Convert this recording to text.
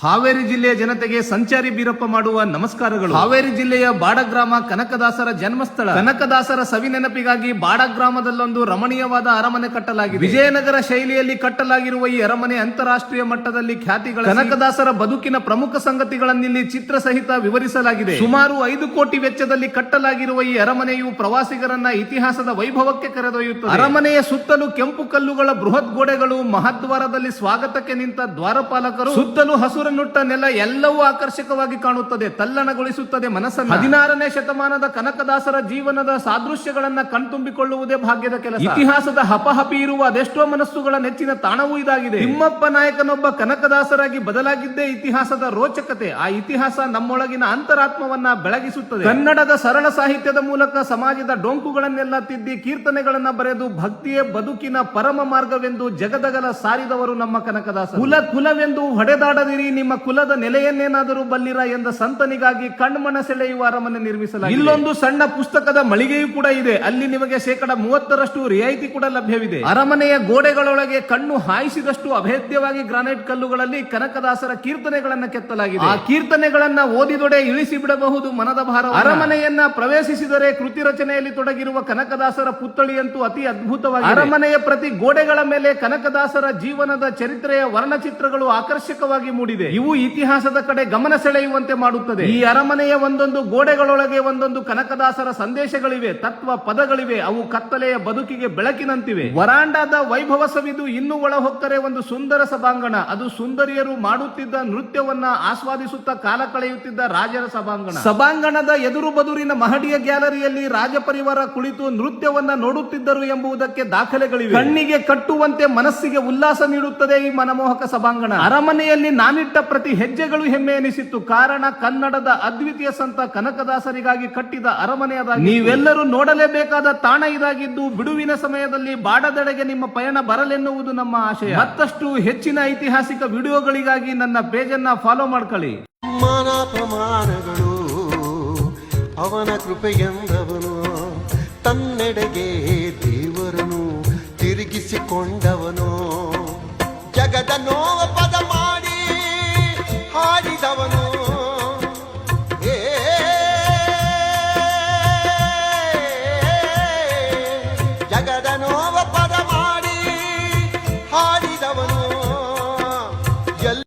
ಹಾವೇರಿ ಜಿಲ್ಲೆಯ ಜನತೆಗೆ ಸಂಚಾರಿ ಬೀರಪ್ಪ ಮಾಡುವ ನಮಸ್ಕಾರಗಳು. ಹಾವೇರಿ ಜಿಲ್ಲೆಯ ಬಾಡಗ್ರಾಮ ಕನಕದಾಸರ ಜನ್ಮಸ್ಥಳ. ಕನಕದಾಸರ ಸವಿ ನೆನಪಿಗಾಗಿ ಬಾಡ ಗ್ರಾಮದಲ್ಲೊಂದು ರಮಣೀಯವಾದ ಅರಮನೆ ಕಟ್ಟಲಾಗಿದೆ. ವಿಜಯನಗರ ಶೈಲಿಯಲ್ಲಿ ಕಟ್ಟಲಾಗಿರುವ ಈ ಅರಮನೆ ಅಂತಾರಾಷ್ಟ್ರೀಯ ಮಟ್ಟದಲ್ಲಿ ಖ್ಯಾತಿಗಳ ಕನಕದಾಸರ ಬದುಕಿನ ಪ್ರಮುಖ ಸಂಗತಿಗಳನ್ನಿಲ್ಲಿ ಚಿತ್ರ ಸಹಿತ ವಿವರಿಸಲಾಗಿದೆ. ಸುಮಾರು ಐದು ಕೋಟಿ ವೆಚ್ಚದಲ್ಲಿ ಕಟ್ಟಲಾಗಿರುವ ಈ ಅರಮನೆಯು ಪ್ರವಾಸಿಗರನ್ನ ಇತಿಹಾಸದ ವೈಭವಕ್ಕೆ ಕರೆದೊಯ್ಯುತ್ತದೆ. ಅರಮನೆಯ ಸುತ್ತಲೂ ಕೆಂಪು ಕಲ್ಲುಗಳ ಬೃಹತ್ ಗೋಡೆಗಳು ಮಹದ್ವಾರದಲ್ಲಿ ಸ್ವಾಗತಕ್ಕೆ ನಿಂತ ದ್ವಾರಪಾಲಕರು ಸುತ್ತಲೂ ಹಸುರನ್ನುಟ್ಟ ನೆಲ ಎಲ್ಲವೂ ಆಕರ್ಷಕವಾಗಿ ಕಾಣುತ್ತದೆ ತಲ್ಲಣಗೊಳಿಸುತ್ತದೆ ಮನಸ್ಸನ್ನು. ಹದಿನಾರನೇ ಶತಮಾನದ ಕನಕದಾಸರ ಜೀವನದ ಸಾದೃಶ್ಯಗಳನ್ನ ಕಣ್ತುಂಬಿಕೊಳ್ಳುವುದೇ ಭಾಗ್ಯದ ಕೆಲಸ. ಇತಿಹಾಸದ ಹಪಹಪಿ ಇರುವ ಅದೆಷ್ಟೋ ಮನಸ್ಸುಗಳ ನೆಚ್ಚಿನ ತಾಣವೂ ಇದಾಗಿದೆ. ತಿಮ್ಮಪ್ಪ ನಾಯಕನೊಬ್ಬ ಕನಕದಾಸರಾಗಿ ಬದಲಾಗಿದ್ದೇ ಇತಿಹಾಸದ ರೋಚಕತೆ ಆ ಇತಿಹಾಸ ನಮ್ಮೊಳಗಿನ ಅಂತರಾತ್ಮವನ್ನ ಬೆಳಗಿಸುತ್ತದೆ. ಕನ್ನಡದ ಸರಳ ಸಾಹಿತ್ಯದ ಮೂಲಕ ಸಮಾಜದ ಡೊಂಕುಗಳನ್ನೆಲ್ಲ ತಿದ್ದಿ ಕೀರ್ತನೆಗಳನ್ನ ಬರೆದು ಭಕ್ತಿಯೇ ಬದುಕಿನ ಪರಮ ಮಾರ್ಗವೆಂದು ಜಗದಗಲ ಸಾರಿದವರು ನಮ್ಮ ಕನಕದಾಸ ಕುಲ ಕುಲವೆಂದು ಹೊಡೆದಾಡದಿರಿ ನಿಮ್ಮ ಕುಲದ ನೆಲೆಯನ್ನೇನಾದರೂ ಬಲ್ಲಿರ ಎಂದ ಸಂತನಿಗಾಗಿ ಕಣ್ಮನ ಸೆಳೆಯುವ ಅರಮನೆ ನಿರ್ಮಿಸಲಾಗಿದೆ. ಇಲ್ಲೊಂದು ಸಣ್ಣ ಪುಸ್ತಕದ ಮಳಿಗೆಯೂ ಕೂಡ ಇದೆ. ಅಲ್ಲಿ ನಿಮಗೆ ಶೇಕಡ ಮೂವತ್ತರಷ್ಟು ರಿಯಾಯಿತಿ ಕೂಡ ಲಭ್ಯವಿದೆ. ಅರಮನೆಯ ಗೋಡೆಗಳೊಳಗೆ ಕಣ್ಣು ಹಾಯಿಸಿದಷ್ಟು ಅಭೇದ್ಯವಾಗಿ ಗ್ರಾನೈಟ್ ಕಲ್ಲುಗಳಲ್ಲಿ ಕನಕದಾಸರ ಕೀರ್ತನೆಗಳನ್ನ ಕೆತ್ತಲಾಗಿದೆ. ಆ ಕೀರ್ತನೆಗಳನ್ನ ಓದಿದೊಡೆ ಇಳಿಸಿ ಬಿಡಬಹುದು ಮನದ ಭಾರ ಅರಮನೆಯನ್ನ ಪ್ರವೇಶಿಸಿದರೆ ಕೃತಿ ರಚನೆಯಲ್ಲಿ ತೊಡಗಿರುವ ಕನಕದಾಸರ ಪುತ್ಥಳಿಯಂತೂ ಅತಿ ಅದ್ಭುತವಾಗಿ ಅರಮನೆಯ ಪ್ರತಿ ಗೋಡೆಗಳ ಮೇಲೆ ಕನಕದಾಸರ ಜೀವನದ ಚರಿತ್ರೆಯ ವರ್ಣಚಿತ್ರಗಳು ಆಕರ್ಷಕವಾಗಿ ಮೂಡಿದೆ. ಇವು ಇತಿಹಾಸದ ಕಡೆ ಗಮನ ಸೆಳೆಯುವಂತೆ ಮಾಡುತ್ತದೆ. ಈ ಅರಮನೆಯ ಒಂದೊಂದು ಗೋಡೆಗಳೊಳಗೆ ಒಂದೊಂದು ಕನಕದಾಸರ ಸಂದೇಶಗಳಿವೆ ತತ್ವ ಪದಗಳಿವೆ ಅವು ಕತ್ತಲೆಯ ಬದುಕಿಗೆ ಬೆಳಕಿನಂತಿವೆ. ವರಾಂಡದ ವೈಭವ ಸವಿದು ಇನ್ನೂ ಒಳ ಹೊಕ್ಕರೆ ಒಂದು ಸುಂದರ ಸಭಾಂಗಣ. ಅದು ಸುಂದರಿಯರು ಮಾಡುತ್ತಿದ್ದ ನೃತ್ಯವನ್ನ ಆಸ್ವಾದಿಸುತ್ತಾ ಕಾಲ ಕಳೆಯುತ್ತಿದ್ದ ರಾಜರ ಸಭಾಂಗಣ. ಸಭಾಂಗಣದ ಎದುರು ಬದುರಿನ ಮಹಡಿಯ ಗ್ಯಾಲರಿಯಲ್ಲಿ ರಾಜಪರಿವಾರ ಕುಳಿತು ನೃತ್ಯವನ್ನ ನೋಡುತ್ತಿದ್ದರು ಎಂಬುದಕ್ಕೆ ದಾಖಲೆಗಳಿವೆ. ಕಣ್ಣಿಗೆ ಕಟ್ಟುವಂತೆ ಮನಸ್ಸಿಗೆ ಉಲ್ಲಾಸ ನೀಡುತ್ತದೆ ಈ ಮನಮೋಹಕ ಸಭಾಂಗಣ. ಅರಮನೆಯಲ್ಲಿ ನಾನಿಟ್ಟ ಪ್ರತಿ ಹೆಜ್ಜೆಗಳು ಹೆಮ್ಮೆ ಎನಿಸಿತ್ತು. ಕಾರಣ ಕನ್ನಡದ ಅದ್ವಿತೀಯ ಸಂತ ಕನಕದಾಸರಿಗಾಗಿ ಕಟ್ಟಿದ ಅರಮನೆಯದಾಗಿ ನೀವೆಲ್ಲರೂ ನೋಡಲೇಬೇಕಾದ ತಾಣ ಇದಾಗಿದ್ದು, ಬಿಡುವಿನ ಸಮಯದಲ್ಲಿ ಬಾಡದೆಡೆಗೆ ನಿಮ್ಮ ಪಯಣ ಬರಲೆನ್ನುವುದು ನಮ್ಮ ಆಶಯ. ಮತ್ತಷ್ಟು ಹೆಚ್ಚಿನ ಐತಿಹಾಸಿಕ ವಿಡಿಯೋಗಳಿಗಾಗಿ ನನ್ನ ಪೇಜನ್ನ ಫಾಲೋ ಮಾಡ್ಕೊಳ್ಳಿ. ಪ್ರಮಾಣಗಳು, ಅವನ ಕೃಪೆಯೆಂದವನು ತನ್ನೆಡೆಗೆ ದೇವರನು ತಿರುಗಿಸಿಕೊಂಡವನು.